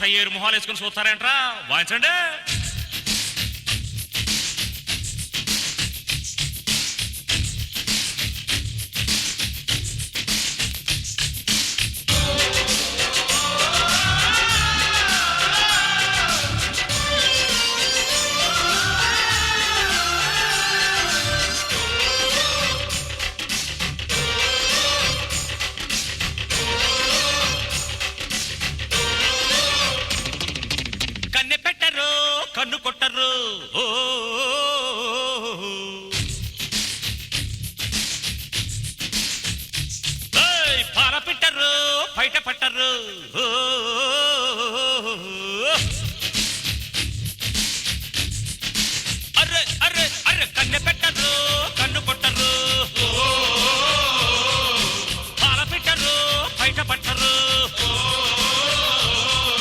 అట్ట ఏరు మొహాలు వేసుకొని చూస్తారేంట్రా? వాయించండి. కన్ను కొట్టరు ఓ పాల పిట్టరు బయట పట్టరు అర్రే అర్రే అర్రే కన్ను పెట్టరు కన్ను కొట్టరు పాల పిట్టరు బయట పట్టరు